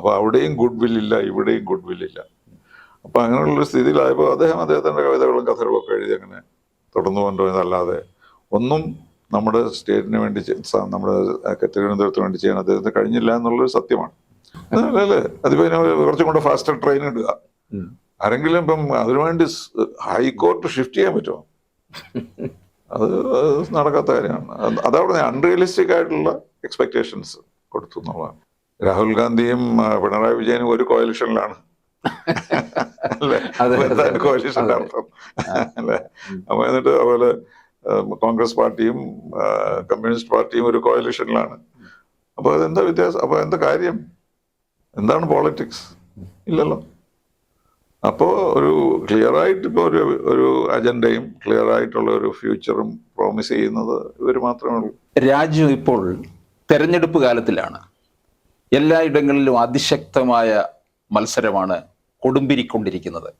അപ്പോൾ അവിടെയും ഗുഡ് വില്ലില്ല ഇവിടെയും ഗുഡ് വില്ലില്ല അപ്പോൾ അങ്ങനെയുള്ളൊരു സ്ഥിതിയിലായപ്പോൾ അദ്ദേഹം അദ്ദേഹത്തിന്റെ കവിതകളും കഥകളും ഒക്കെ എഴുതി അങ്ങനെ തുടർന്നു കൊണ്ടുപോയതല്ലാതെ ഒന്നും നമ്മുടെ സ്റ്റേറ്റിന് വേണ്ടി നമ്മുടെ തിരുവനന്തപുരത്ത് തിരുവനന്തപുരത്തിന് വേണ്ടി ചെയ്യാൻ അദ്ദേഹത്തിന് കഴിഞ്ഞില്ല എന്നുള്ളൊരു സത്യമാണ്. അല്ലേ അതിപ്പോ കുറച്ചും കൂടെ ഫാസ്റ്റർ ട്രെയിൻ ഇടുക. ആരെങ്കിലും ഇപ്പം അതിനുവേണ്ടി ഹൈക്കോർട്ട് ഷിഫ്റ്റ് ചെയ്യാൻ പറ്റുമോ? അത് നടക്കാത്ത കാര്യമാണ്. അത് അതവിടെ അൺറിയലിസ്റ്റിക് ആയിട്ടുള്ള എക്സ്പെക്ടേഷൻസ് കൊടുത്തു എന്നുള്ളതാണ്. രാഹുൽ ഗാന്ധിയും പിണറായി വിജയനും ഒരു കോയലിഷനിലാണ് കോയലിഷന്റെ. അർത്ഥം. അല്ലേ? അപ്പൊ എന്നിട്ട് അതുപോലെ കോൺഗ്രസ് പാർട്ടിയും കമ്മ്യൂണിസ്റ്റ് പാർട്ടിയും ഒരു കോയലിഷനിലാണ് അപ്പൊ അതെന്താ വ്യത്യാസം? അപ്പൊ എന്താ കാര്യം? എന്താണ് പോളിറ്റിക്സ് ഇല്ലല്ലോ. അപ്പോ ഒരു ക്ലിയർ ആയിട്ട് ഇപ്പോൾ ഒരു ഒരു അജണ്ടയും ക്ലിയർ ആയിട്ടുള്ള ഒരു ഫ്യൂച്ചറും പ്രോമിസ് ചെയ്യുന്നത് ഇവർ മാത്രമേ ഉള്ളൂ. രാജ്യം ഇപ്പോൾ തെരഞ്ഞെടുപ്പ് കാലത്തിലാണ്. എല്ലായിടങ്ങളിലും അതിശക്തമായ മത്സരമാണ് കൊടുമ്പിരിക്കൊണ്ടിരിക്കുന്നത്.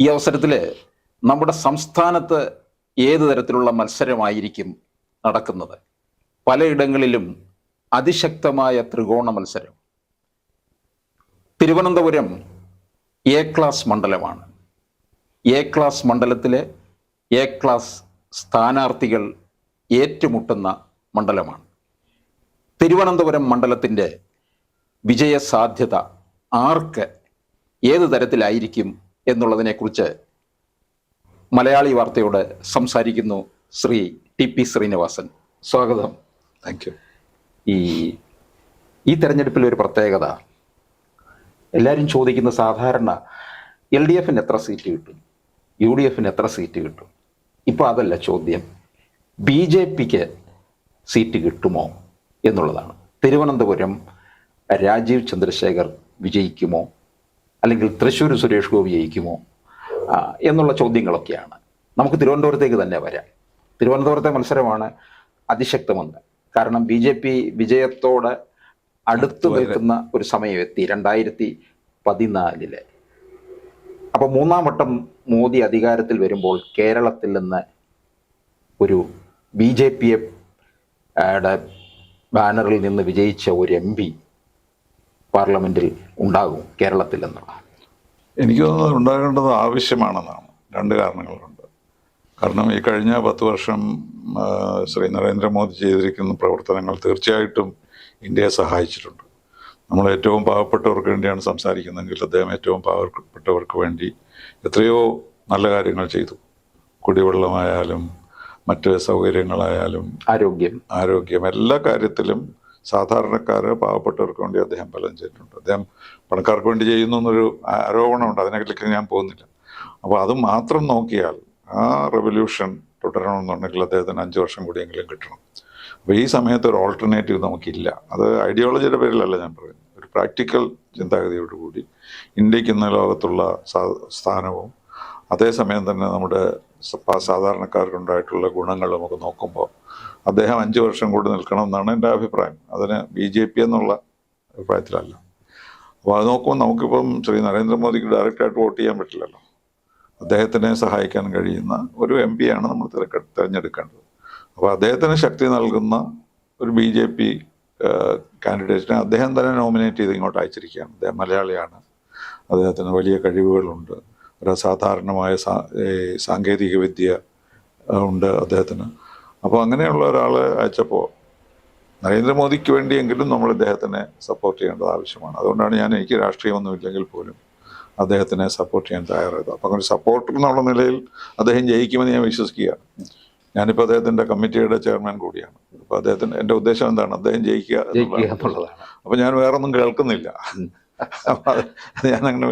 ഈ അവസരത്തിൽ നമ്മുടെ സംസ്ഥാനത്ത് ഏത് തരത്തിലുള്ള മത്സരമായിരിക്കും നടക്കുന്നത്? പലയിടങ്ങളിലും അതിശക്തമായ ത്രികോണ മത്സരം. തിരുവനന്തപുരം എ ക്ലാസ് മണ്ഡലമാണ്. എ ക്ലാസ് മണ്ഡലത്തിലെ എ ക്ലാസ് സ്ഥാനാർത്ഥികൾ ഏറ്റുമുട്ടുന്ന മണ്ഡലമാണ്. തിരുവനന്തപുരം മണ്ഡലത്തിന്റെ വിജയ സാധ്യത ആർക്ക് ഏത് തരത്തിലായിരിക്കും എന്നുള്ളതിനെക്കുറിച്ച് മലയാളി വാർത്തയോട് സംസാരിക്കുന്നു ശ്രീ ടി പി ശ്രീനിവാസൻ. സ്വാഗതം. താങ്ക് യു ഈ ഈ തെരഞ്ഞെടുപ്പിലെ ഒരു പ്രത്യേകത എല്ലാവരും ചോദിക്കുന്ന സാധാരണ എൽ ഡി എഫിന് എത്ര സീറ്റ് കിട്ടും? യു ഡി എഫിന് എത്ര സീറ്റ് കിട്ടും? ഇപ്പോൾ അതല്ല ചോദ്യം. ബി ജെ പിക്ക് സീറ്റ് കിട്ടുമോ എന്നുള്ളതാണ്. തിരുവനന്തപുരം രാജീവ് ചന്ദ്രശേഖർ വിജയിക്കുമോ? അല്ലെങ്കിൽ തൃശ്ശൂർ സുരേഷ് ഗോപി ജയിക്കുമോ? എന്നുള്ള ചോദ്യങ്ങളൊക്കെയാണ്. നമുക്ക് തിരുവനന്തപുരത്തേക്ക് തന്നെ വരാം. തിരുവനന്തപുരത്തെ മത്സരമാണ് അതിശക്തമെന്ന്. കാരണം ബി ജെ പി വിജയത്തോട് അടുത്തു നിൽക്കുന്ന ഒരു സമയം എത്തി രണ്ടായിരത്തി പതിനാലിൽ. അപ്പൊ മൂന്നാം വട്ടം മോദി അധികാരത്തിൽ വരുമ്പോൾ കേരളത്തിൽ നിന്ന് ഒരു ബി ജെ പിയെ ബാനറിൽ നിന്ന് വിജയിച്ച ഒരു എം പി പാർലമെന്റിൽ ഉണ്ടാകും കേരളത്തിൽ എന്നുള്ള. എനിക്ക് തോന്നുന്നത് ഉണ്ടാകേണ്ടത് ആവശ്യമാണെന്നാണ്. രണ്ട് കാരണങ്ങളുണ്ട്. കാരണം ഈ കഴിഞ്ഞ പത്ത് വർഷം ശ്രീ നരേന്ദ്രമോദി ചെയ്തിരിക്കുന്ന പ്രവർത്തനങ്ങൾ തീർച്ചയായിട്ടും ഇന്ത്യയെ സഹായിച്ചിട്ടുണ്ട്. നമ്മൾ ഏറ്റവും പാവപ്പെട്ടവർക്ക് വേണ്ടിയാണ് സംസാരിക്കുന്നതെങ്കിൽ അദ്ദേഹം ഏറ്റവും പാവപ്പെട്ടവർക്ക് വേണ്ടി എത്രയോ നല്ല കാര്യങ്ങൾ ചെയ്തു. കുടിവെള്ളമായാലും മറ്റ് സൗകര്യങ്ങളായാലും ആരോഗ്യം. ആരോഗ്യം എല്ലാ കാര്യത്തിലും സാധാരണക്കാര് പാവപ്പെട്ടവർക്ക് വേണ്ടി അദ്ദേഹം പലതും ചെയ്തിട്ടുണ്ട്. അദ്ദേഹം പണക്കാർക്ക് വേണ്ടി ചെയ്യുന്നു എന്നൊരു ആരോപണമുണ്ട്. അതിനകത്തേക്ക് ഞാൻ പോകുന്നില്ല. അപ്പോൾ അത് മാത്രം നോക്കിയാൽ ആ റെവല്യൂഷൻ തുടരണമെന്നുണ്ടെങ്കിൽ അദ്ദേഹത്തിന് അഞ്ച് വർഷം കൂടിയെങ്കിലും കിട്ടണം. അപ്പോൾ ഈ സമയത്ത് ഒരു ഓൾട്ടർനേറ്റീവ് നമുക്കില്ല. അത് ഐഡിയോളജിയുടെ പേരിലല്ല ഞാൻ പറയുന്നത്. ഒരു പ്രാക്ടിക്കൽ ചിന്താഗതിയോടുകൂടി ഇന്ത്യയ്ക്ക് ഇന്ന് ലോകത്തുള്ള സ്ഥാനവും അതേസമയം തന്നെ നമ്മുടെ സാധാരണക്കാർക്കുണ്ടായിട്ടുള്ള ഗുണങ്ങൾ നമുക്ക് നോക്കുമ്പോൾ അദ്ദേഹം അഞ്ച് വർഷം കൂടി നിൽക്കണം എന്നാണ് എന്റെ അഭിപ്രായം. അതിന് ബി ജെ പി എന്നുള്ള അഭിപ്രായത്തിലല്ല. അപ്പോൾ അത് നോക്കുമ്പോൾ നമുക്കിപ്പം ശ്രീ നരേന്ദ്രമോദിക്ക് ഡയറക്റ്റായിട്ട് വോട്ട് ചെയ്യാൻ പറ്റില്ലല്ലോ. അദ്ദേഹത്തിനെ സഹായിക്കാൻ കഴിയുന്ന ഒരു എം ആണ് നമ്മൾ തിരക്ക തിരഞ്ഞെടുക്കേണ്ടത്. അപ്പോൾ അദ്ദേഹത്തിന് ശക്തി നൽകുന്ന ഒരു ബി ജെ പി കാൻഡിഡേറ്റിനെ അദ്ദേഹം തന്നെ നോമിനേറ്റ് ചെയ്ത് ഇങ്ങോട്ട് അയച്ചിരിക്കുകയാണ്. അദ്ദേഹം മലയാളിയാണ്. അദ്ദേഹത്തിന് വലിയ കഴിവുകളുണ്ട്. ഒരു അസാധാരണമായ സാങ്കേതിക വിദ്യ ഉണ്ട് അദ്ദേഹത്തിന്. അപ്പോൾ അങ്ങനെയുള്ള ഒരാൾ അയച്ചപ്പോൾ നരേന്ദ്രമോദിക്ക് വേണ്ടിയെങ്കിലും നമ്മൾ അദ്ദേഹത്തിനെ സപ്പോർട്ട് ചെയ്യേണ്ടത് ആവശ്യമാണ്. അതുകൊണ്ടാണ് ഞാൻ എനിക്ക് രാഷ്ട്രീയമൊന്നുമില്ലെങ്കിൽ പോലും അദ്ദേഹത്തിനെ സപ്പോർട്ട് ചെയ്യാൻ തയ്യാറായത്. അപ്പം അങ്ങനെ സപ്പോർട്ടർ എന്നുള്ള നിലയിൽ അദ്ദേഹം ജയിക്കുമെന്ന് ഞാൻ വിശ്വസിക്കുകയാണ്. ഞാനിപ്പോൾ അദ്ദേഹത്തിന്റെ കമ്മിറ്റിയുടെ ചെയർമാൻ കൂടിയാണ്. അപ്പോൾ അദ്ദേഹത്തിന് എന്റെ ഉദ്ദേശം എന്താണ്? അദ്ദേഹം ജയിക്കുക എന്നുള്ളതാണ്. അപ്പോൾ ഞാൻ വേറൊന്നും കേൾക്കുന്നില്ല. അപ്പം ഞാനങ്ങനെ ഞാൻ അങ്ങനെ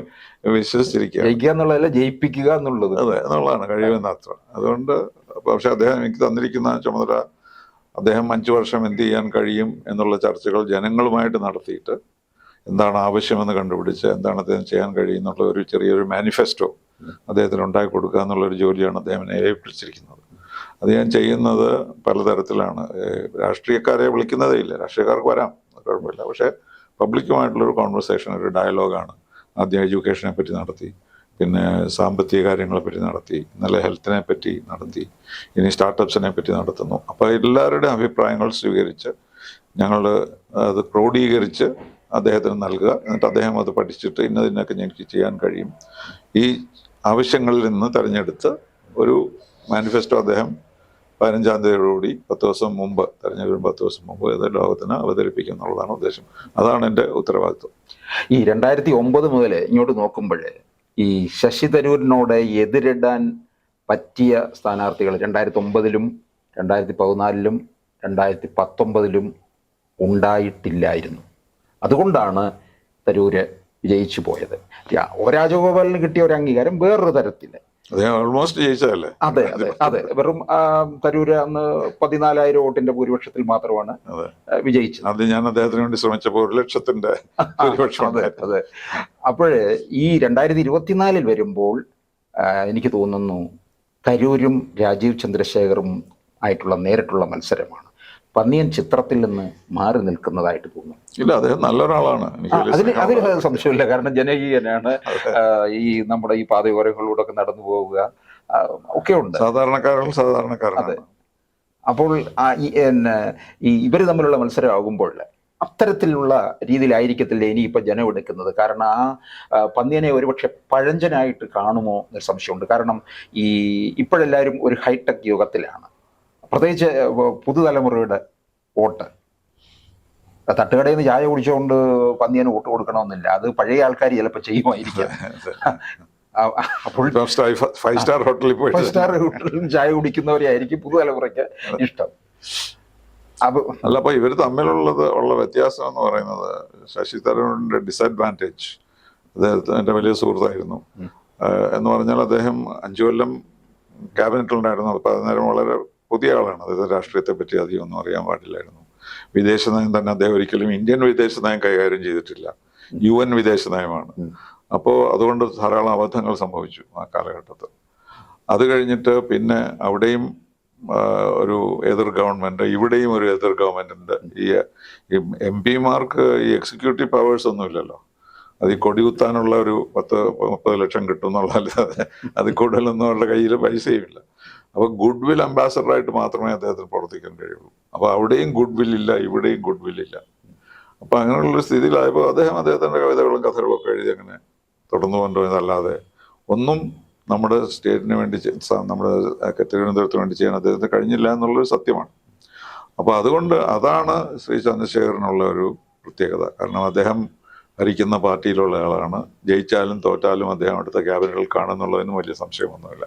വിശ്വസിച്ചിരിക്കുക ജയിക്കുക എന്നുള്ളതല്ല ജയിപ്പിക്കുക എന്നുള്ളത്. അതെ എന്നുള്ളതാണ് കഴിയുമെന്ന അത്ര അതുകൊണ്ട് പക്ഷെ അദ്ദേഹം എനിക്ക് തന്നിരിക്കുന്ന ചുമതല അദ്ദേഹം അഞ്ച് വർഷം എന്ത് ചെയ്യാൻ കഴിയും എന്നുള്ള ചർച്ചകൾ ജനങ്ങളുമായിട്ട് നടത്തിയിട്ട് എന്താണ് ആവശ്യമെന്ന് കണ്ടുപിടിച്ച് എന്താണ് അദ്ദേഹം ചെയ്യാൻ കഴിയുന്നുള്ള ഒരു ചെറിയൊരു മാനിഫെസ്റ്റോ അദ്ദേഹത്തിന് ഉണ്ടാക്കി കൊടുക്കുക എന്നുള്ളൊരു ജോലിയാണ് അദ്ദേഹം ഏൽപ്പിച്ചിരിക്കുന്നത്. അത് ഞാൻ ചെയ്യുന്നത് പലതരത്തിലാണ്. രാഷ്ട്രീയക്കാരെ വിളിക്കുന്നതേ ഇല്ല. രാഷ്ട്രീയക്കാർക്ക് വരാം. കുഴപ്പമില്ല. പക്ഷേ പബ്ലിക്കുമായിട്ടുള്ളൊരു കോൺവെർസേഷൻ ഒരു ഡയലോഗാണ് ആദ്യം എഡ്യൂക്കേഷനെ പറ്റി നടത്തി. പിന്നെ സാമ്പത്തിക കാര്യങ്ങളെ പറ്റി നടത്തി ഇന്നലെ ഹെൽത്തിനെ പറ്റി നടത്തി ഇനി സ്റ്റാർട്ടപ്സിനെ പറ്റി നടത്തുന്നു. അപ്പോൾ എല്ലാവരുടെയും അഭിപ്രായങ്ങൾ സ്വീകരിച്ച് ഞങ്ങൾ അത് ക്രോഡീകരിച്ച് അദ്ദേഹത്തിന് നൽകുക. എന്നിട്ട് അദ്ദേഹം അത് പഠിച്ചിട്ട് ഇന്നതിനൊക്കെ ഞങ്ങൾക്ക് ചെയ്യാൻ കഴിയും. ഈ ആവശ്യങ്ങളിൽ നിന്ന് തിരഞ്ഞെടുത്ത് ഒരു മാനിഫെസ്റ്റോ അദ്ദേഹം പതിനഞ്ചാം തീയതിയോടുകൂടി പത്ത് ദിവസം മുമ്പ് തെരഞ്ഞെടുപ്പിന് പത്ത് ദിവസം മുമ്പ് ഇത് ലോകത്തിന് അവതരിപ്പിക്കും എന്നുള്ളതാണ് ഉദ്ദേശം. അതാണ് എന്റെ ഉത്തരവാദിത്വം. ഈ രണ്ടായിരത്തി ഒമ്പത് മുതൽ ഇങ്ങോട്ട് നോക്കുമ്പോൾ ഈ ശശി തരൂരിനോട് എതിരിടാൻ പറ്റിയ സ്ഥാനാർത്ഥികൾ രണ്ടായിരത്തി ഒമ്പതിലും രണ്ടായിരത്തി പതിനാലിലും രണ്ടായിരത്തി പത്തൊമ്പതിലും ഉണ്ടായിട്ടില്ലായിരുന്നു. അതുകൊണ്ടാണ് തരൂര് വിജയിച്ചു പോയത്. ഒ രാജഗോപാലിന് കിട്ടിയ ഒരു അംഗീകാരം വേറൊരു തരത്തിൽ ഓൾമോസ്റ്റ് ജയിച്ചതല്ലേ? അതെ അതെ അതെ. വെറും തരൂര് അന്ന് പതിനാലായിരം വോട്ടിന്റെ ഭൂരിപക്ഷത്തിൽ മാത്രമാണ് വിജയിച്ചത്. അത് ഞാൻ അദ്ദേഹത്തിന് വേണ്ടി ശ്രമിച്ചപ്പോൾ ഒരു ലക്ഷത്തിന്റെ ഭൂരിപക്ഷം അതെ അപ്പോഴ് ഈ രണ്ടായിരത്തി ഇരുപത്തിനാലിൽ വരുമ്പോൾ എനിക്ക് തോന്നുന്നു തരൂരും രാജീവ് ചന്ദ്രശേഖറും ആയിട്ടുള്ള നേരിട്ടുള്ള മത്സരമാണ്. പന്നിയൻ ചിത്രത്തിൽ നിന്ന് മാറി നിൽക്കുന്നതായിട്ട് തോന്നുന്നു. ഇല്ല അദ്ദേഹം നല്ലൊരാളാണ്. അതിന് അതിന് സംശയമില്ല. കാരണം ജനകീയനാണ്. ഈ നമ്മുടെ ഈ പാതയോരങ്ങളിലൂടെ ഒക്കെ നടന്നു പോവുക ഒക്കെ ഉണ്ട്. സാധാരണക്കാരും സാധാരണക്കാരാണ്. അപ്പോൾ ഈ ഇവർ തമ്മിലുള്ള മത്സരമാകുമ്പോൾ അത്തരത്തിലുള്ള രീതിയിലായിരിക്കത്തില്ല ഇനിയിപ്പോൾ ജനം എടുക്കുന്നത്. കാരണം ആ ആ, പന്നിയനെ ഒരുപക്ഷെ പഴഞ്ചനായിട്ട് കാണുമോ എന്നൊരു സംശയമുണ്ട്. കാരണം ഈ ഇപ്പോഴെല്ലാവരും ഒരു ഹൈടെക് യുഗത്തിലാണ്. പ്രത്യേകിച്ച് പുതുതലമുറയുടെ വോട്ട്. തട്ടുകടയിൽ നിന്ന് ചായ കുടിച്ചുകൊണ്ട് പന്നിയന് വോട്ട് കൊടുക്കണമെന്നില്ല. അത് പഴയ ആൾക്കാർ ചിലപ്പോൾ ചെയ്യുമായിരിക്കും. ഫൈവ് സ്റ്റാർ ഹോട്ടലിൽ പോയി ഫൈവ് സ്റ്റാർ ഹോട്ടലിൽ ചായ കുടിക്കുന്നവരെയായിരിക്കും പുതുതലമുറയ്ക്ക് ഇഷ്ടം. അല്ല അപ്പൊ ഇവർ തമ്മിലുള്ളത് ഉള്ള വ്യത്യാസം എന്ന് പറയുന്നത് ശശി തരൂരിന്റെ ഡിസഡ്വാന്റേജ് അദ്ദേഹത്തിന് അദ്ദേഹത്തിന്റെ വലിയ സുഹൃത്തായിരുന്നു. എന്ന് പറഞ്ഞാൽ അദ്ദേഹം അഞ്ചു കൊല്ലം ക്യാബിനറ്റിലുണ്ടായിരുന്നു. അപ്പൊ അന്നേരം വളരെ പുതിയ ആളാണ്. അതായത് രാഷ്ട്രീയത്തെ പറ്റി അധികം ഒന്നും അറിയാൻ പാടില്ലായിരുന്നു. വിദേശ നയം തന്നെ അദ്ദേഹം ഒരിക്കലും ഇന്ത്യൻ വിദേശ നയം കൈകാര്യം ചെയ്തിട്ടില്ല. യു എൻ വിദേശ നയമാണ്. അപ്പോൾ അതുകൊണ്ട് ധാരാളം അബദ്ധങ്ങൾ സംഭവിച്ചു ആ കാലഘട്ടത്തിൽ അത് കഴിഞ്ഞിട്ട് പിന്നെ അവിടെയും ഒരു എതിർ ഗവൺമെന്റ് ഇവിടെയും ഒരു എതിർ ഗവൺമെന്റിന്റെ ഈ എം പിമാർക്ക് ഈ എക്സിക്യൂട്ടീവ് പവേഴ്സ് ഒന്നും ഇല്ലല്ലോ. അത് ഈ കൊടികുത്താനുള്ള ഒരു പത്ത് മുപ്പത് ലക്ഷം കിട്ടും എന്നുള്ളതല്ലാതെ അത് കൂടുതലൊന്നും അവരുടെ കയ്യിൽ പൈസയും ഇല്ല അപ്പൊ ഗുഡ് വിൽ അംബാസഡറായിട്ട് മാത്രമേ അദ്ദേഹത്തിന് പ്രവർത്തിക്കാൻ കഴിയുള്ളൂ. അപ്പോൾ അവിടെയും ഗുഡ് ഇല്ല ഇവിടെയും ഗുഡ് ഇല്ല. അപ്പൊ അങ്ങനെയുള്ള സ്ഥിതിയിലായപ്പോൾ അദ്ദേഹം അദ്ദേഹത്തിന്റെ കവിതകളും കഥകളും ഒക്കെ എഴുതി അങ്ങനെ തുടർന്നു കൊണ്ടുപോയതല്ലാതെ ഒന്നും നമ്മുടെ സ്റ്റേറ്റിന് വേണ്ടി നമ്മുടെ തിരുവനന്തപുരത്തിന് വേണ്ടി ചെയ്യാൻ അദ്ദേഹത്തിന് കഴിഞ്ഞില്ല എന്നുള്ളൊരു സത്യമാണ്. അപ്പോൾ അതുകൊണ്ട് അതാണ് ശ്രീ ചന്ദ്രശേഖരനുള്ള ഒരു പ്രത്യേകത. കാരണം അദ്ദേഹം ഭരിക്കുന്ന പാർട്ടിയിലുള്ള ആളാണ്. ജയിച്ചാലും തോറ്റാലും അദ്ദേഹം അടുത്ത ക്യാബിനറ്റിൽ കാണുന്നുള്ളതിനും വലിയ സംശയമൊന്നുമില്ല.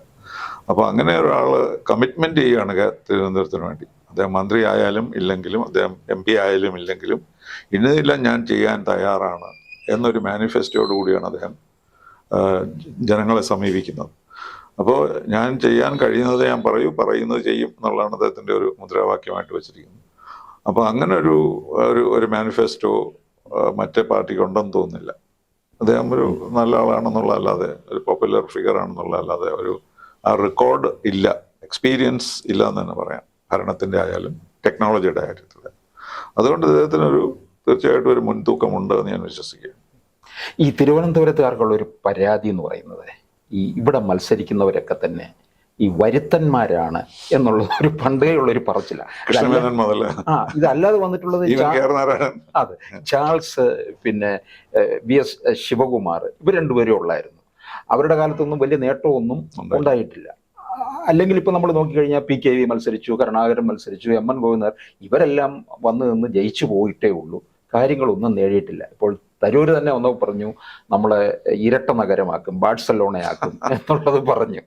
അപ്പോൾ അങ്ങനെ ഒരാൾ കമ്മിറ്റ്മെന്റ് ചെയ്യുകയാണ് തിരുവനന്തപുരത്തിന് വേണ്ടി. അദ്ദേഹം മന്ത്രി ആയാലും ഇല്ലെങ്കിലും അദ്ദേഹം എം പി ആയാലും ഇല്ലെങ്കിലും ഇന്നതെല്ലാം ഞാൻ ചെയ്യാൻ തയ്യാറാണ് എന്നൊരു മാനിഫെസ്റ്റോടു കൂടിയാണ് അദ്ദേഹം ജനങ്ങളെ സമീപിക്കുന്നത്. അപ്പോൾ ഞാൻ ചെയ്യാൻ കഴിയുന്നത് ഞാൻ പറയൂ പറയുന്നത് ചെയ്യും എന്നുള്ളതാണ് അദ്ദേഹത്തിന്റെ ഒരു മുദ്രാവാക്യമായിട്ട് വെച്ചിരിക്കുന്നത്. അപ്പോൾ അങ്ങനെ ഒരു ഒരു ഒരു മാനിഫെസ്റ്റോ മറ്റേ പാർട്ടിക്ക് ഉണ്ടെന്ന് തോന്നുന്നില്ല. അദ്ദേഹം ഒരു നല്ല ആളാണെന്നുള്ളതല്ലാതെ ഒരു പോപ്പുലർ ഫിഗർ ആണെന്നുള്ളതല്ലാതെ ഒരു ആ റെക്കോർഡ് ഇല്ല എക്സ്പീരിയൻസ് ഇല്ല എന്ന് തന്നെ പറയാം. ഭരണത്തിന്റെ ആയാലും ടെക്നോളജിയുടെ കാര്യത്തിൽ അതുകൊണ്ട് ഇദ്ദേഹത്തിനൊരു തീർച്ചയായിട്ടും ഒരു മുൻതൂക്കമുണ്ട് എന്ന് ഞാൻ വിശ്വസിക്കുകയാണ്. ഈ തിരുവനന്തപുരത്തുകാർക്കുള്ള ഒരു പരാതി എന്ന് പറയുന്നത് ഈ ഇവിടെ മത്സരിക്കുന്നവരൊക്കെ തന്നെ ഈ വരുത്തന്മാരാണ് എന്നുള്ളത് ഒരു പണ്ടേ ഒരു പറച്ചില. കൃഷ്ണമേനൻ മുതൽ ആ ഇതല്ലാതെ വന്നിട്ടുള്ളത് അതെ ചാൾസ് പിന്നെ വി എസ് ശിവകുമാർ ഇവർ രണ്ടുപേരും ഉള്ളായിരുന്നു. അവരുടെ കാലത്തൊന്നും വലിയ നേട്ടമൊന്നും. ഉണ്ടായിട്ടില്ല. അല്ലെങ്കിൽ ഇപ്പൊ നമ്മൾ നോക്കിക്കഴിഞ്ഞാൽ പി കെ വി മത്സരിച്ചു കരുണാകരൻ മത്സരിച്ചു എം എൻ ഗോവിന്ദർ ഇവരെല്ലാം വന്ന് നിന്ന് ജയിച്ചു പോയിട്ടേ ഉള്ളൂ. കാര്യങ്ങളൊന്നും നേടിയിട്ടില്ല. ഇപ്പോൾ തരൂര് തന്നെ ഒന്ന് പറഞ്ഞു നമ്മളെ ഇരട്ട നഗരമാക്കും ബാഴ്സലോണയാക്കും എന്നുള്ളത് പറഞ്ഞു.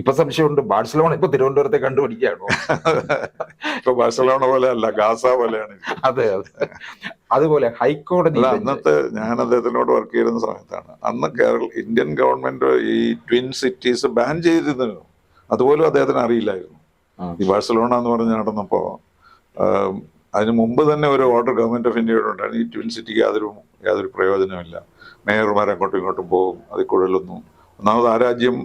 ഇപ്പൊ സംശയമുണ്ട് ബാഴ്സലോണ ഇപ്പൊ തിരുവനന്തപുരത്തെ കണ്ടുപിടിക്കുകയാണോ? ഇപ്പൊ ബാഴ്സലോണ പോലെ അല്ല ഗാസ പോലെയാണ് അതെ അതെ. അതുപോലെ ഹൈക്കോടതി അന്നത്തെ ഞാൻ അദ്ദേഹത്തിനോട് വർക്ക് ചെയ്യുന്ന സമയത്താണ്. അന്ന് കേരള ഇന്ത്യൻ ഗവൺമെന്റ് ഈ ട്വിൻ സിറ്റീസ് ബാൻ ചെയ്തിരുന്നു. അതുപോലും അദ്ദേഹത്തിന് അറിയില്ലായിരുന്നു. ഈ ബാഴ്സലോണ എന്ന് പറഞ്ഞ് നടന്നപ്പോ അതിന് മുമ്പ് തന്നെ ഒരു ഓർഡർ ഗവൺമെന്റ് ഓഫ് ഇന്ത്യയുടെ ഉണ്ടായിരുന്നു. ഈ ട്വിൻ സിറ്റിക്ക് യാതൊരു യാതൊരു പ്രയോജനമില്ല മേയർമാർ അങ്ങോട്ടും ഇങ്ങോട്ടും പോകും അതിൽ കൂടുതലൊന്നും ഒന്നാമത് ആ രാജ്യം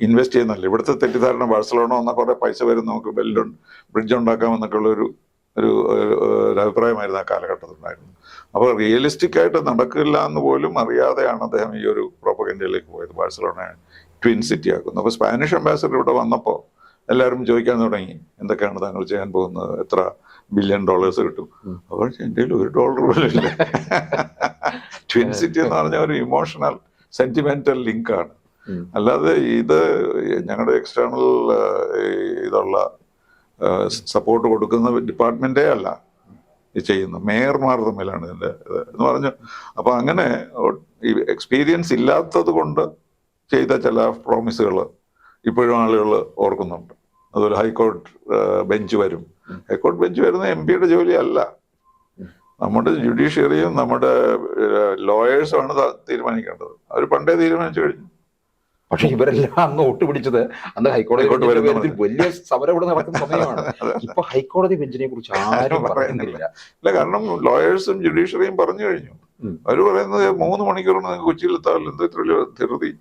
ഇൻവെസ്റ്റ് ചെയ്യുന്നല്ല ഇവിടുത്തെ തെറ്റിദ്ധാരണ ബാഴ്സലോണ വന്നാൽ കുറേ പൈസ വരും നമുക്ക് ബെല്ലുൺ ബ്രിഡ്ജ് ഉണ്ടാക്കാമെന്നൊക്കെ ഉള്ള ഒരു ഒരു ഒരു അഭിപ്രായമായിരുന്നു ആ കാലഘട്ടത്തിൽ ഉണ്ടായിരുന്നു അപ്പോൾ റിയലിസ്റ്റിക് ആയിട്ട് നടക്കില്ല എന്ന് പോലും അറിയാതെയാണ് അദ്ദേഹം ഈ ഒരു പ്രോപ്പഗൻഡയിലേക്ക് പോയത്. ബാഴ്സലോണ ട്വിൻ സിറ്റി ആക്കുന്നത് അപ്പോൾ സ്പാനിഷ് അംബാസഡർ ഇവിടെ വന്നപ്പോൾ എല്ലാവരും ചോദിക്കാൻ തുടങ്ങി എന്തൊക്കെയാണ് താങ്കൾ ചെയ്യാൻ പോകുന്നത്? എത്ര ബില്യൺ ഡോളേഴ്സ് കിട്ടും. അപ്പോൾ എന്റെ കയ്യിൽ ഒരു ഡോളർ പോലും ഇല്ല. ട്വിൻ സിറ്റി എന്ന് പറഞ്ഞ ഒരു ഇമോഷണൽ സെന്റിമെന്റൽ ലിങ്കാണ് ആണ്. അല്ലാതെ ഇത് ഞങ്ങളുടെ എക്സ്റ്റേണൽ ഇതുള്ള സപ്പോർട്ട് കൊടുക്കുന്ന ഡിപ്പാർട്ട്മെന്റേ അല്ല ചെയ്യുന്നു ചെയ്യുന്നത്. മേയർമാർ തമ്മിലാണ് ഇതിന്റെ ഇത് എന്ന് പറഞ്ഞു. അപ്പൊ അങ്ങനെ എക്സ്പീരിയൻസ് ഇല്ലാത്തത് കൊണ്ട് ചെയ്ത ചില പ്രോമിസുകൾ ഇപ്പോഴും ആളുകൾ ഓർക്കുന്നുണ്ട്. അതുപോലെ ഹൈക്കോടതി ബെഞ്ച് വരും. ഹൈക്കോർട്ട് ബെഞ്ച് വരുന്ന എം പിയുടെ ജോലിയല്ല. നമ്മുടെ ജുഡീഷ്യറിയും നമ്മുടെ ലോയേഴ്സുമാണ് തീരുമാനിക്കേണ്ടത്. അവർ പണ്ടേ തീരുമാനിച്ചു കഴിഞ്ഞു. പക്ഷെ ഇവരെല്ലാം അന്ന് ഒട്ടുപിടിച്ചത് അന്ന് ഹൈക്കോടതി ഹൈക്കോടതി വലിയ സമരം ഇവിടെ നടക്കുന്ന സമയമാണ്. ഇപ്പൊ ഹൈക്കോടതി ബെഞ്ചിനെ കുറിച്ച് ആരും പറയുന്നില്ല. അല്ല കാരണം ലോയേഴ്സും ജുഡീഷ്യറിയും പറഞ്ഞു കഴിഞ്ഞു. അവർ അവർ പറയുന്നത് മൂന്ന് മണിക്കൂറിന് നിങ്ങൾക്ക് കൊച്ചിയിലെത്താമല്ലോ എന്താ ഇത്ര ധൃതി.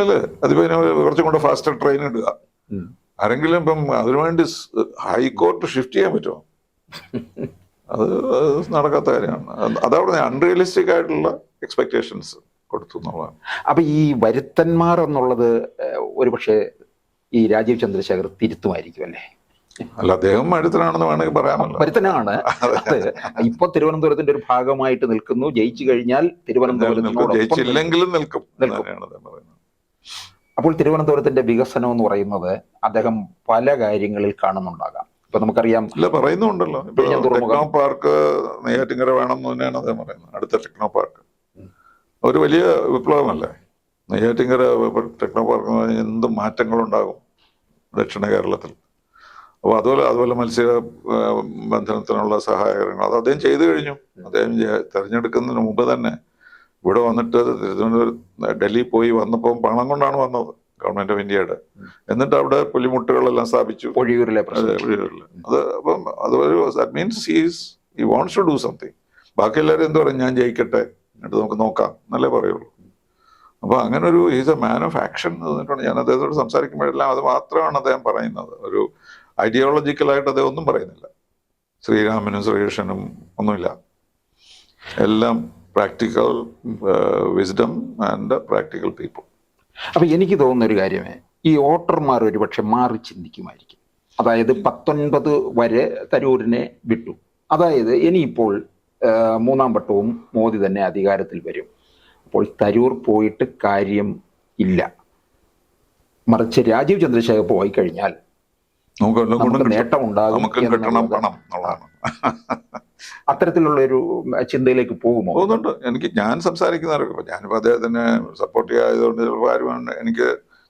അല്ലേ അതിപ്പോ കുറച്ചും കൂടെ ഫാസ്റ്റർ ട്രെയിൻ ഇടുക. ആരെങ്കിലും ഇപ്പം അതിനുവേണ്ടി ഹൈക്കോർട്ട് ഷിഫ്റ്റ് ചെയ്യാൻ പറ്റുമോ? അത് നടക്കാത്ത കാര്യമാണ്. അതവിടെ അൺറിയലിസ്റ്റിക് ആയിട്ടുള്ള എക്സ്പെക്ടേഷൻസ് കൊടുത്തു എന്നുള്ളതാണ്. അപ്പൊ ഈ വരുത്തന്മാർ എന്നുള്ളത് ഒരുപക്ഷെ ഈ രാജീവ് ചന്ദ്രശേഖർ തിരുത്തുമായിരിക്കും അല്ലേ? അല്ല അദ്ദേഹം മഴുത്തനാണെന്ന് വേണമെങ്കിൽ പറയാമല്ലോ. വരുത്തനാണ്. അത് ഇപ്പൊ തിരുവനന്തപുരത്തിന്റെ ഒരു ഭാഗമായിട്ട് നിൽക്കുന്നു. ജയിച്ചു കഴിഞ്ഞാൽ തിരുവനന്തപുരം ജയിച്ചില്ലെങ്കിലും നിൽക്കും. ജയിച്ചില്ലെങ്കിലും നിൽക്കും നിൽക്കും. അപ്പോൾ തിരുവനന്തപുരത്തിന്റെ വികസനം എന്ന് പറയുന്നത് അദ്ദേഹം പല കാര്യങ്ങളിൽ കാണുന്നുണ്ടാകാം. ഇപ്പൊ നമുക്കറിയാം ഇല്ല പറയുന്നുണ്ടല്ലോ. ടെക്നോ പാർക്ക് നെയ്യാറ്റിങ്കര വേണം എന്ന് തന്നെയാണ് അദ്ദേഹം പറയുന്നത്. അടുത്ത ടെക്നോ പാർക്ക്. ഒരു വലിയ വിപ്ലവമല്ലേ? നെയ്യാറ്റിങ്കര ടെക്നോ പാർക്ക് എന്ത് മാറ്റങ്ങളുണ്ടാകും ദക്ഷിണ കേരളത്തിൽ? അപ്പോൾ അതുപോലെ അതുപോലെ മത്സ്യ ബന്ധനത്തിനുള്ള സഹായകരങ്ങൾ. അത് അദ്ദേഹം ചെയ്തു കഴിഞ്ഞു. അദ്ദേഹം തെരഞ്ഞെടുക്കുന്നതിന് മുമ്പ് തന്നെ ഇവിടെ വന്നിട്ട് തിരുവനന്തപുരം ഡൽഹി പോയി വന്നപ്പോൾ പണം കൊണ്ടാണ് വന്നത് ഗവൺമെന്റ് ഓഫ് ഇന്ത്യയുടെ എന്നിട്ട് അവിടെ പുലിമുട്ടുകളെല്ലാം സ്ഥാപിച്ചു. അതെ, എവിടെയുള്ള. അത് അപ്പം അതൊരു that means he's he wants to do something ബാക്കി എല്ലാവരും എന്ത് പറയും? ഞാൻ ജയിക്കട്ടെ. എന്നിട്ട് നമുക്ക് നോക്കാം. എന്നല്ലേ പറയുള്ളൂ. അപ്പൊ അങ്ങനെ ഒരു is a man of action എന്നിട്ടാണ് ഞാൻ അദ്ദേഹത്തോട് സംസാരിക്കുമ്പോഴെല്ലാം അത് മാത്രമാണ് അദ്ദേഹം പറയുന്നത്. ഒരു ഐഡിയോളജിക്കലായിട്ട് അദ്ദേഹം ഒന്നും പറയുന്നില്ല. ശ്രീരാമനും ശ്രീകൃഷ്ണനും ഒന്നുമില്ല. എല്ലാം practical wisdom and practical people അപ്പൊ എനിക്ക് തോന്നുന്ന ഒരു കാര്യമേ ഈ വോട്ടർമാർ ഒരുപക്ഷെ മാറി ചിന്തിക്കുമായിരിക്കും. അതായത് പത്തൊൻപത് വരെ തരൂരിനെ വിട്ടു. അതായത് ഇനിയിപ്പോൾ മൂന്നാം വട്ടവും മോദി തന്നെ അധികാരത്തിൽ വരും. അപ്പോൾ തരൂർ പോയിട്ട് കാര്യം ഇല്ല. മറിച്ച് രാജീവ് ചന്ദ്രശേഖർ പോയി കഴിഞ്ഞാൽ നമുക്ക്. നേട്ടം ഉണ്ടാകും നമുക്ക് കിട്ടണം പണം എന്നുള്ളതാണ്. അത്തരത്തിലുള്ള ഒരു ചിന്തയിലേക്ക് പോകുമോ? പോകുന്നുണ്ട്. എനിക്ക് ഞാൻ സംസാരിക്കുന്ന ഇപ്പൊ ഞാനിപ്പോ അദ്ദേഹത്തിനെ സപ്പോർട്ട് ചെയ്യായതുകൊണ്ട് ചിലപ്പോൾ ആരും എനിക്ക്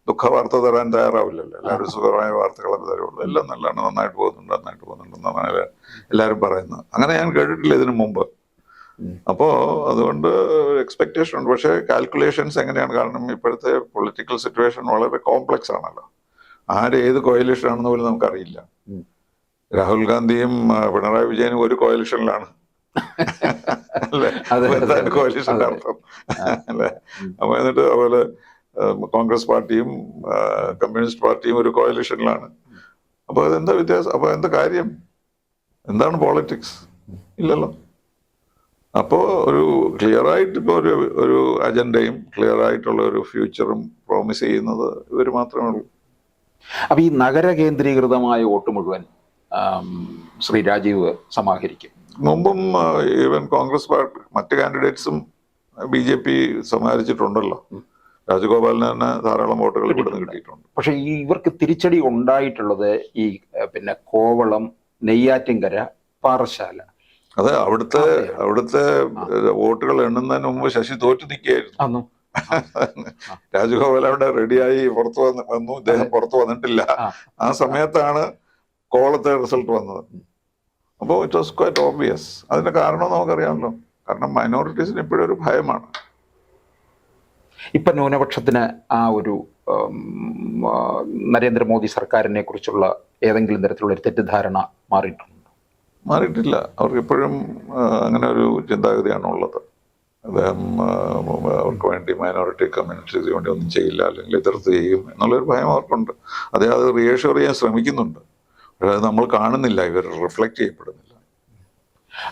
ദുഃഖ വാർത്ത തരാൻ തയ്യാറാവില്ലല്ലോ. എല്ലാവരും സുഖമായ വാർത്തകളൊക്കെ തരുള്ളൂ. എല്ലാം നല്ലതാണ്. നന്നായിട്ട് പോകുന്നുണ്ട് നന്നായിട്ട് പോകുന്നുണ്ട് എന്നാണ് എല്ലാവരും പറയുന്നത്. അങ്ങനെ ഞാൻ കേട്ടിട്ടില്ല ഇതിനു മുമ്പ്. അപ്പോൾ അപ്പോ അതുകൊണ്ട് എക്സ്പെക്ടേഷൻ ഉണ്ട്. പക്ഷേ കാൽക്കുലേഷൻസ് എങ്ങനെയാണ്? കാരണം ഇപ്പോഴത്തെ പൊളിറ്റിക്കൽ സിറ്റുവേഷൻ വളരെ കോംപ്ലക്സ് ആണല്ലോ. ആര് ഏത് കോയിലേഷൻ ആണെന്ന് പോലും നമുക്കറിയില്ല. രാഹുൽ ഗാന്ധിയും പിണറായി വിജയനും ഒരു കോയലിഷനിലാണ് കോയലിഷന്റെ അർത്ഥം. അല്ലെ? അപ്പൊ എന്നിട്ട് അതുപോലെ കോൺഗ്രസ് പാർട്ടിയും കമ്മ്യൂണിസ്റ്റ് പാർട്ടിയും ഒരു കോയലിഷനിലാണ് അപ്പൊ അതെന്താ വ്യത്യാസം? അപ്പൊ എന്താ കാര്യം? എന്താണ് പോളിറ്റിക്സ് ഇല്ലല്ലോ. അപ്പോ ഒരു ക്ലിയർ ആയിട്ട് ഇപ്പൊ ഒരു ഒരു അജണ്ടയും ക്ലിയർ ആയിട്ടുള്ള ഒരു ഫ്യൂച്ചറും പ്രോമിസ് ചെയ്യുന്നത് ഇവർ മാത്രമേ ഉള്ളൂ. അപ്പൊ ഈ നഗര കേന്ദ്രീകൃതമായ വോട്ട് മുഴുവൻ ശ്രീ രാജീവ് സമാഹരിക്കും. മുമ്പും ഈവൻ കോൺഗ്രസ് പാർട്ടി മറ്റ് കാൻഡിഡേറ്റ്സും ബി ജെ പി സമാഹരിച്ചിട്ടുണ്ടല്ലോ. രാജഗോപാലിന് തന്നെ ധാരാളം വോട്ടുകൾ ഇവിടുന്ന് കിട്ടിയിട്ടുണ്ട്. പക്ഷേ ഈ ഇവർക്ക് തിരിച്ചടി ഉണ്ടായിട്ടുള്ളത് ഈ പിന്നെ കോവളം നെയ്യാറ്റിൻകര പാറശാല അതെ അവിടുത്തെ. അവിടുത്തെ വോട്ടുകൾ എണ്ണുന്നതിന് മുമ്പ് ശശി തോറ്റു നിൽക്കുകയായിരുന്നു. രാജഗോപാൽ അവിടെ റെഡിയായി പുറത്തു വന്ന് വന്നു. ഇദ്ദേഹം പുറത്തു വന്നിട്ടില്ല. ആ സമയത്താണ് കോളത്തെ റിസൾട്ട് വന്നത്. അപ്പോൾ ഇറ്റ് വാസ് ക്വൈറ്റ് ഓബിയസ് അതിന്റെ കാരണം നമുക്കറിയാമല്ലോ. കാരണം മൈനോറിറ്റീസിന് എപ്പോഴും ഒരു ഭയമാണ്. ഇപ്പം ന്യൂനപക്ഷത്തിന് ആ ഒരു നരേന്ദ്രമോദി സർക്കാരിനെ കുറിച്ചുള്ള ഏതെങ്കിലും തരത്തിലുള്ള ഒരു തെറ്റിദ്ധാരണ മാറിയിട്ടുണ്ട്? മാറിയിട്ടില്ല. അവർക്ക് എപ്പോഴും അങ്ങനെ ഒരു ചിന്താഗതിയാണ് ഉള്ളത്. അദ്ദേഹം അവർക്ക് വേണ്ടി മൈനോറിറ്റി കമ്മ്യൂണിറ്റീസ് വേണ്ടി ഒന്നും ചെയ്യില്ല അല്ലെങ്കിൽ എതിർത്ത് ചെയ്യും എന്നുള്ളൊരു ഭയം അവർക്കുണ്ട്. അദ്ദേഹം അത് റിയേഷർ ചെയ്യാൻ ശ്രമിക്കുന്നുണ്ട്. അത് നമ്മൾ കാണുന്നില്ല ഇവർ റിഫ്ലക്റ്റ് ചെയ്യപ്പെടുന്നില്ല.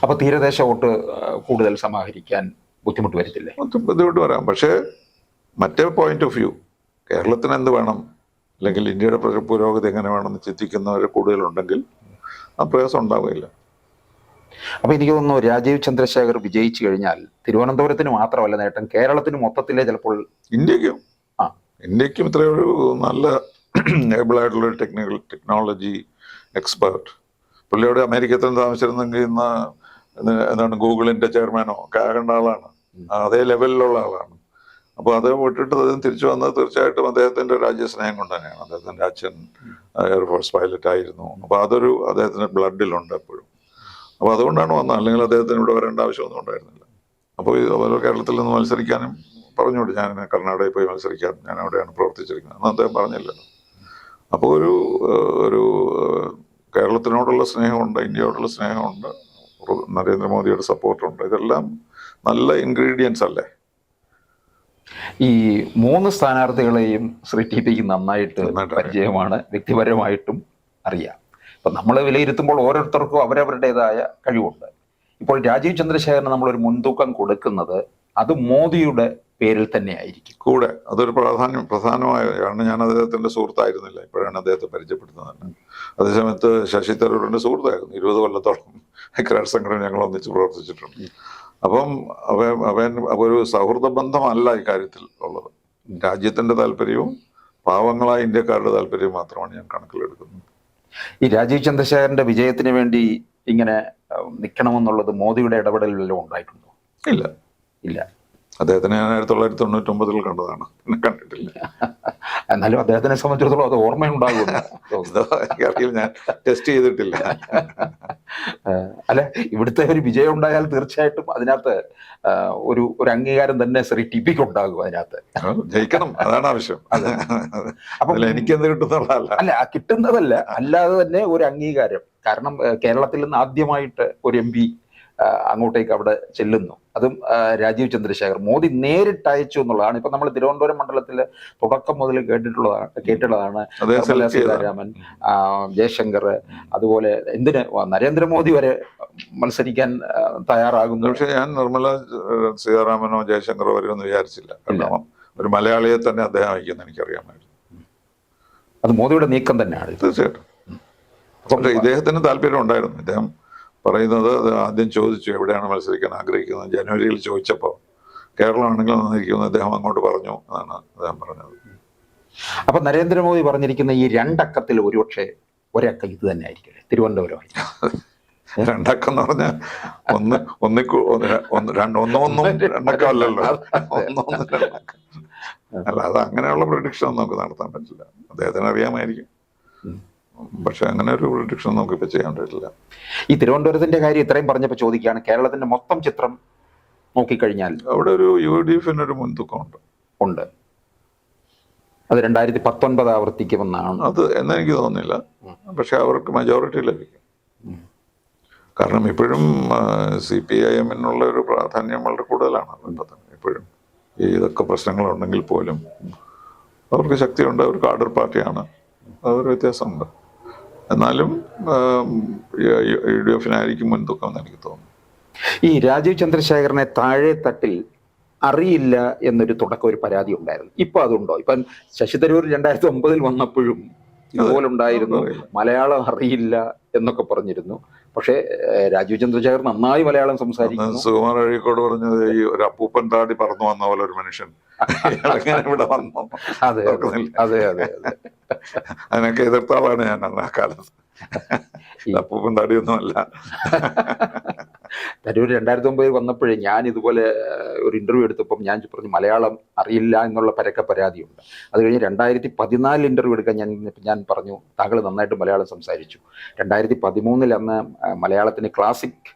അപ്പൊ തീരദേശ വോട്ട് കൂടുതൽ സമാഹരിക്കാൻ ബുദ്ധിമുട്ട് വരത്തില്ലേ? ബുദ്ധിമുട്ട് വരാം. പക്ഷേ മറ്റേ പോയിന്റ് ഓഫ് വ്യൂ കേരളത്തിന് എന്ത് വേണം? അല്ലെങ്കിൽ ഇന്ത്യയുടെ പ്ര- പുരോഗതി എങ്ങനെ വേണമെന്ന് ചിന്തിക്കുന്നവർ കൂടുതലുണ്ടെങ്കിൽ ആ പ്രയാസം ഉണ്ടാവുകയില്ല. അപ്പൊ എനിക്ക് തോന്നുന്നു രാജീവ് ചന്ദ്രശേഖർ വിജയിച്ചു കഴിഞ്ഞാൽ തിരുവനന്തപുരത്തിന് മാത്രമല്ല നേട്ടം കേരളത്തിന് മൊത്തത്തിലെ ചിലപ്പോൾ ഇന്ത്യക്കും ആ. ഇന്ത്യക്കും ഇത്രയൊരു നല്ല ഏബിൾ ആയിട്ടുള്ള ഒരു ടെക്നിക്കൽ ടെക്നോളജി എക്സ്പേർട്ട്. പുള്ളിയോട് അമേരിക്കത്തിൽ താമസിച്ചിരുന്നെങ്കിൽ ഇന്ന് എന്താണ് ഗൂഗിളിന്റെ ചെയർമാനോ ഒക്കെ ആകേണ്ട ആളാണ്. അതേ ലെവലിലുള്ള ആളാണ്. അപ്പോൾ അത് വിട്ടിട്ട് അദ്ദേഹം തിരിച്ചു വന്നത് തീർച്ചയായിട്ടും അദ്ദേഹത്തിന്റെ രാജ്യസ്നേഹം കൊണ്ട് തന്നെയാണ്. അദ്ദേഹത്തിന്റെ അച്ഛൻ എയർഫോഴ്സ് പൈലറ്റ് ആയിരുന്നു. അപ്പോൾ അതൊരു അദ്ദേഹത്തിന്റെ ബ്ലഡിലുണ്ട് എപ്പോഴും. അപ്പോൾ അതുകൊണ്ടാണ് വന്നത്. അല്ലെങ്കിൽ അദ്ദേഹത്തിന് ഇവിടെ വരേണ്ട ആവശ്യമൊന്നും ഉണ്ടായിരുന്നില്ല. അപ്പോൾ ഈ അതുപോലെ കേരളത്തിൽ നിന്ന് മത്സരിക്കാനും പറഞ്ഞുകൊണ്ട് ഞാൻ കർണാടകയിൽ പോയി മത്സരിക്കാൻ ഞാൻ അവിടെയാണ് പ്രവർത്തിച്ചിരിക്കുന്നത്. എന്ന് അദ്ദേഹം പറഞ്ഞില്ലല്ലോ. അപ്പോൾ ഒരു ഒരു കേരളത്തിനോടുള്ള സ്നേഹമുണ്ട് ഇന്ത്യയോടുള്ള സ്നേഹമുണ്ട് നരേന്ദ്രമോദിയുടെ സപ്പോർട്ടുണ്ട്. ഇതെല്ലാം നല്ല ഇൻഗ്രീഡിയൻസ് അല്ലേ? ഈ മൂന്ന് സ്ഥാനാർത്ഥികളെയും ശ്രീ ടി പിക്ക് നന്നായിട്ട് നന്നായിട്ട് പരിചയമാണ് വ്യക്തിപരമായിട്ടും അറിയാം. ഇപ്പൊ നമ്മൾ വിലയിരുത്തുമ്പോൾ ഓരോരുത്തർക്കും അവരവരുടേതായ കഴിവുണ്ട്. ഇപ്പോൾ രാജീവ് ചന്ദ്രശേഖരന് നമ്മളൊരു മുൻതൂക്കം കൊടുക്കുന്നത് അത് മോദിയുടെ പേരിൽ തന്നെ ആയിരിക്കും കൂടെ. അതൊരു പ്രാധാന്യം പ്രധാനമായ കാരണം ഞാൻ അദ്ദേഹത്തിന്റെ സുഹൃത്തായിരുന്നില്ല. ഇപ്പോഴാണ് അദ്ദേഹത്തെ പരിചയപ്പെടുത്തുന്നത്. അതേസമയത്ത് ശശി തരൂരിന്റെ സുഹൃത്തായിരുന്നു. ഇരുപത് കൊല്ലത്തോളം ക്രാർ സംഘടന ഞങ്ങൾ ഒന്നിച്ച് പ്രവർത്തിച്ചിട്ടുണ്ട്. അപ്പം അവൻ അവൻ ഒരു സൗഹൃദ ബന്ധമല്ല ഇക്കാര്യത്തിൽ ഉള്ളത്. രാജ്യത്തിന്റെ താല്പര്യവും പാവങ്ങളായ ഇന്ത്യക്കാരുടെ താല്പര്യവും മാത്രമാണ് ഞാൻ കണക്കിലെടുക്കുന്നത്. ഈ രാജീവ് ചന്ദ്രശേഖരന്റെ വിജയത്തിന് വേണ്ടി ഇങ്ങനെ നിൽക്കണമെന്നുള്ളത് മോദിയുടെ ഇടപെടലിലെല്ലാം ഉണ്ടായിട്ടുണ്ടോ? ഇല്ല. ഇല്ല. അദ്ദേഹത്തിനെ ഞാൻ ആയിരത്തി തൊള്ളായിരത്തി തൊണ്ണൂറ്റി ഒമ്പതിൽ കണ്ടതാണ്. പിന്നെ കണ്ടിട്ടില്ല. എന്നാലും അദ്ദേഹത്തിനെ സംബന്ധിച്ചിടത്തോളം അത് ഓർമ്മയുണ്ടാകും എനിക്കറിയില്ല ഞാൻ ടെസ്റ്റ് ചെയ്തിട്ടില്ല. അല്ല ഇവിടുത്തെ ഒരു വിജയം ഉണ്ടായാൽ തീർച്ചയായിട്ടും അതിനകത്ത് ഒരു ഒരു അംഗീകാരം തന്നെ ശ്രീ ടി പിക്ക് ഉണ്ടാകും അതിനകത്ത്. ജയിക്കണം അതാണ് ആവശ്യം. അപ്പൊ എനിക്ക് എന്ത് കിട്ടുന്നതല്ല അല്ല കിട്ടുന്നതല്ല അല്ലാതെ തന്നെ ഒരു അംഗീകാരം. കാരണം കേരളത്തിൽ നിന്ന് ആദ്യമായിട്ട് ഒരു എം പി അങ്ങോട്ടേക്ക് അവിടെ ചെല്ലുന്നു. അതും രാജീവ് ചന്ദ്രശേഖർ. മോദി നേരിട്ട് അയച്ചു എന്നുള്ളതാണ്. ഇപ്പൊ നമ്മൾ തിരുവനന്തപുരം മണ്ഡലത്തിൽ തുടക്കം മുതൽ കേട്ടിട്ടുള്ളതാണ് കേട്ടിട്ടുള്ളതാണ് നിർമ്മല സീതാരാമൻ ജയശങ്കർ അതുപോലെ എന്തിന് നരേന്ദ്രമോദി വരെ മത്സരിക്കാൻ തയ്യാറാകുന്നു. പക്ഷെ ഞാൻ നിർമ്മല സീതാരാമനോ ജയശങ്കറോ ഒന്നും വിചാരിച്ചില്ല. കാരണം ഒരു മലയാളിയെ തന്നെ അദ്ദേഹം അയക്കുമെന്ന് എനിക്കറിയാമായിരുന്നു. അത് മോദിയുടെ നീക്കം തന്നെയാണ്. തീർച്ചയായിട്ടും. പക്ഷെ ഇദ്ദേഹത്തിന് താല്പര്യം ഉണ്ടായിരുന്നു. ഇദ്ദേഹം പറയുന്നത് അത് ആദ്യം ചോദിച്ചു എവിടെയാണ് മത്സരിക്കാൻ ആഗ്രഹിക്കുന്നത്. ജനുവരിയിൽ ചോദിച്ചപ്പോൾ കേരളമാണെങ്കിൽ നന്നിരിക്കുമെന്ന് അദ്ദേഹം അങ്ങോട്ട് പറഞ്ഞു എന്നാണ് അദ്ദേഹം പറഞ്ഞത്. അപ്പൊ നരേന്ദ്രമോദി പറഞ്ഞിരിക്കുന്ന ഈ രണ്ടക്കത്തിൽ ഒരുപക്ഷെ ഒരക്കം ഇത് തന്നെ ആയിരിക്കും തിരുവനന്തപുരം. രണ്ടക്കം എന്ന് പറഞ്ഞാൽ ഒന്ന് ഒന്നിക്കു ഒന്നൊന്നും രണ്ടക്കം അല്ലല്ലോ. ഒന്നൊന്നും രണ്ടക്കം. അല്ല അത് അങ്ങനെയുള്ള പ്രൊഡിക്ഷൻ നമുക്ക് നടത്താൻ പറ്റില്ല. അദ്ദേഹത്തിന് അറിയാമായിരിക്കും പക്ഷെ അങ്ങനെ ഒരു പ്രൊഡിക്ഷൻ നമുക്ക് ഇപ്പൊ ചെയ്യാൻ പറ്റില്ല. ഈ തിരുവനന്തപുരത്തിന്റെ കാര്യം ഇത്രയും പറഞ്ഞപ്പോൾ ചോദിക്കുകയാണ് കേരളത്തിന്റെ മൊത്തം ചിത്രം നോക്കിക്കഴിഞ്ഞാൽ അവിടെ ഒരു യു ഡി എഫിന് ഒരു മുൻതൂക്കമുണ്ട്. ഉണ്ട്. അത് രണ്ടായിരത്തി പത്തൊൻപത് ആവർത്തിക്കുമെന്നാണ്. അത് എന്നെനിക്ക് തോന്നുന്നില്ല. പക്ഷെ അവർക്ക് മെജോറിറ്റി ലഭിക്കും. കാരണം ഇപ്പോഴും സി പി ഐ എമ്മിനുള്ള ഒരു പ്രാധാന്യം വളരെ കൂടുതലാണ് ഇപ്പോഴും ഈ ഇതൊക്കെ പ്രശ്നങ്ങളുണ്ടെങ്കിൽ പോലും അവർക്ക് ശക്തിയുണ്ട്. അവർ കാഡർ പാർട്ടിയാണ്. അതൊരു വ്യത്യാസമുണ്ട്. എന്നാലും യു ഡി എഫിനായിരിക്കും മുൻതൂക്കം എന്ന് എനിക്ക് തോന്നുന്നു. ഈ രാജീവ് ചന്ദ്രശേഖരനെ താഴെ തട്ടിൽ അറിയില്ല എന്നൊരു തുടക്കം ഒരു പരാതി ഉണ്ടായിരുന്നു. ഇപ്പൊ അതുണ്ടോ? ഇപ്പം ശശി തരൂർ രണ്ടായിരത്തി ഒമ്പതിൽ വന്നപ്പോഴും ഇതുപോലെ ഉണ്ടായിരുന്നു മലയാളം അറിയില്ല എന്നൊക്കെ പറഞ്ഞിരുന്നു. പക്ഷേ രാജീവ് ചന്ദ്രശേഖർ നന്നായി മലയാളം സംസാരിക്കുന്നു. സുകുമാർ അഴീക്കോട് പറഞ്ഞത് ഈ ഒരു അപ്പൂപ്പൻ താടി പറന്നു വന്ന പോലെ ഒരു മനുഷ്യൻ. ഇവിടെ വന്നു. അതെ അതെ. അതെ അതെ അതെ. അതിനൊക്കെ എതിർത്ത ആളാണ് ഞാൻ അന്ന് ആ കാലത്ത്. അപ്പൂപ്പൻ താടിയൊന്നുമല്ല. തരൂർ രണ്ടായിരത്തി ഒമ്പതിൽ വന്നപ്പോഴേ ഞാൻ ഇതുപോലെ ഒരു ഇന്റർവ്യൂ എടുത്തപ്പം ഞാൻ പറഞ്ഞു മലയാളം അറിയില്ല എന്നുള്ള പരക്ക പരാതിയുണ്ട്. അത് കഴിഞ്ഞ് രണ്ടായിരത്തി പതിനാലിൽ ഇന്റർവ്യൂ എടുക്കാൻ ഞാൻ ഞാൻ പറഞ്ഞു താങ്കൾ നന്നായിട്ട് മലയാളം സംസാരിച്ചു. രണ്ടായിരത്തി പതിമൂന്നിൽ അന്ന് മലയാളത്തിന് ക്ലാസിക്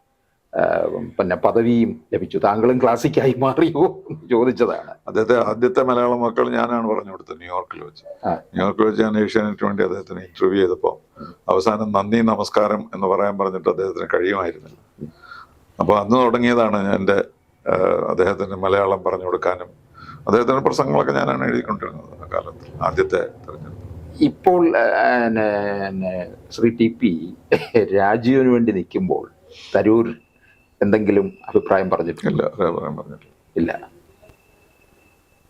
പിന്നെ പദവിയും ലഭിച്ചു. താങ്കളും ക്ലാസിക്കായി മാറിയോ ചോദിച്ചതാണ്. അദ്ദേഹത്തെ ആദ്യത്തെ മലയാള മക്കൾ ഞാനാണ് പറഞ്ഞു കൊടുത്തത് ന്യൂയോർക്കിൽ വെച്ച്. ന്യൂയോർക്കിൽ വെച്ച് ഞാൻ ഏഷ്യാനെറ്റ് വേണ്ടി അദ്ദേഹത്തിന് ഇന്റർവ്യൂ ചെയ്തപ്പോൾ അവസാനം നന്ദി നമസ്കാരം എന്ന് പറയാൻ പറഞ്ഞിട്ട് അദ്ദേഹത്തിന് കഴിയുമായിരുന്നില്ല. അപ്പോൾ അന്ന് തുടങ്ങിയതാണ് എന്റെ അദ്ദേഹത്തിന് മലയാളം പറഞ്ഞു കൊടുക്കാനും അദ്ദേഹത്തിന്റെ പ്രസംഗങ്ങളൊക്കെ ഞാനാണ് എഴുതിക്കൊണ്ടിരുന്നത് ആ കാലത്ത് ആദ്യത്തെ തെരഞ്ഞെടുപ്പ്. ഇപ്പോൾ ശ്രീ ടി പി രാജീവിന് വേണ്ടി നിൽക്കുമ്പോൾ തരൂർ എന്തെങ്കിലും അഭിപ്രായം പറഞ്ഞിട്ടില്ല അഭിപ്രായം പറഞ്ഞിട്ടില്ല. ഇല്ല.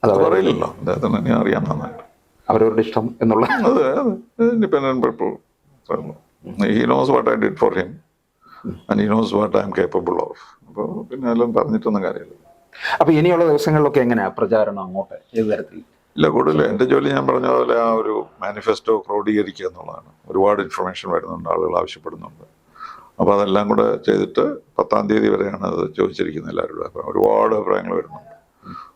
അത് പറയില്ലല്ലോ അദ്ദേഹത്തിന് ഞാൻ അറിയാൻ നന്നായിട്ട്. അവരവരുടെ ഇഷ്ടം എന്നുള്ള independent people he knows what I did for him and he knows what I'm capable of അപ്പോൾ പിന്നെ എല്ലാം പറഞ്ഞിട്ടൊന്നും കാര്യമില്ല. അപ്പൊ ഇനിയുള്ള ദിവസങ്ങളിലൊക്കെ എങ്ങനെയാ പ്രചാരണം അങ്ങോട്ട്? ഏത് തരത്തിൽ? ഇല്ല കൂടുതൽ. എന്റെ ജോലി ഞാൻ പറഞ്ഞ പോലെ ആ ഒരു മാനിഫെസ്റ്റോ ക്രോഡീകരിക്കുക എന്നുള്ളതാണ്. ഒരുപാട് ഇൻഫർമേഷൻ വരുന്നുണ്ട് ആളുകൾ ആവശ്യപ്പെടുന്നുണ്ട്. അപ്പോൾ അതെല്ലാം കൂടെ ചെയ്തിട്ട് പത്താം തീയതി വരെയാണ് അത് ചോദിച്ചിരിക്കുന്നത് എല്ലാവരുടെ. അഭിപ്രായം ഒരുപാട് അഭിപ്രായങ്ങൾ വരുന്നുണ്ട്.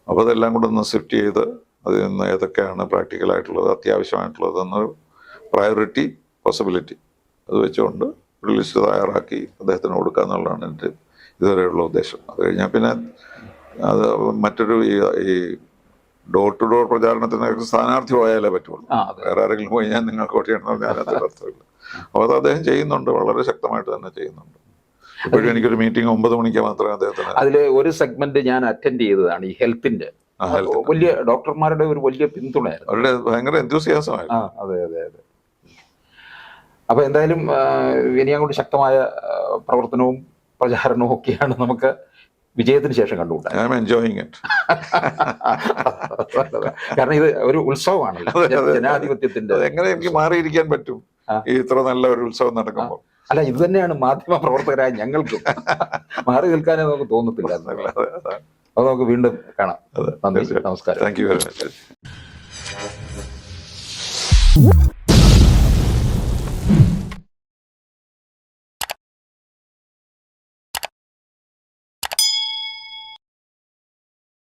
അപ്പോൾ അതെല്ലാം കൂടെ ഒന്ന് സിഫ്റ്റ് ചെയ്ത് അതിൽ നിന്ന് ഏതൊക്കെയാണ് പ്രാക്ടിക്കൽ ആയിട്ടുള്ളത് അത്യാവശ്യമായിട്ടുള്ളത് എന്ന് പ്രയോറിറ്റി പോസിബിലിറ്റി അത് വെച്ചുകൊണ്ട് ഒരു ലിസ്റ്റ് തയ്യാറാക്കി അദ്ദേഹത്തിന് കൊടുക്കുക എന്നുള്ളതാണ് എന്റെ ഇതുവരെയുള്ള ഉദ്ദേശം. അത് കഴിഞ്ഞാൽ പിന്നെ അത് മറ്റൊരു ഈ ഡോർ ടു ഡോർ പ്രചാരണത്തിന് സ്ഥാനാർത്ഥി പോയാലേ പറ്റുള്ളൂ. വേറെ ആരെങ്കിലും പോയി ഞാൻ നിങ്ങൾക്ക് വോട്ട് ചെയ്യണമെന്ന് ഞാൻ അതിന്റെ അർത്ഥമില്ല അപ്പോൾ അത് അദ്ദേഹം ചെയ്യുന്നുണ്ട് വളരെ ശക്തമായിട്ട് തന്നെ ചെയ്യുന്നുണ്ട്. ഇപ്പോഴും എനിക്കൊരു മീറ്റിംഗ് ഒമ്പത് മണിക്ക് മാത്രമേ അദ്ദേഹത്തിന് അതിൽ ഒരു സെഗ്മെന്റ് ഞാൻ അറ്റൻഡ് ചെയ്തതാണ് ഈ ഹെൽത്തിന്റെ. വലിയ ഡോക്ടർമാരുടെ ഒരു വലിയ പിന്തുണയായിരുന്നു. അവരുടെ ഭയങ്കര enthusiasm അതെ അതെ അതെ. അപ്പൊ എന്തായാലും ഇനി അങ്ങോട്ട് ശക്തമായ പ്രവർത്തനവും പ്രചാരണവും ഒക്കെയാണ് നമുക്ക് വിജയത്തിന് ശേഷം കണ്ടുകൂട്ടാൻ ഐ എൻജോയിങ് ഇറ്റ് കാരണം ഇത് ഒരു ഉത്സവമാണല്ലോ. ജനാധിപത്യത്തിന്റെ എങ്ങനെ എനിക്ക് മാറിയിരിക്കാൻ പറ്റും? ഇത്ര നല്ല ഒരു ഉത്സവം നടക്കുമ്പോൾ. അല്ല ഇത് തന്നെയാണ് മാധ്യമ പ്രവർത്തകരായ ഞങ്ങൾക്കും. മാറി നിൽക്കാനേ നമുക്ക് തോന്നത്തില്ല. അത് നമുക്ക് വീണ്ടും കാണാം. നന്ദി നമസ്കാരം. Thank you very much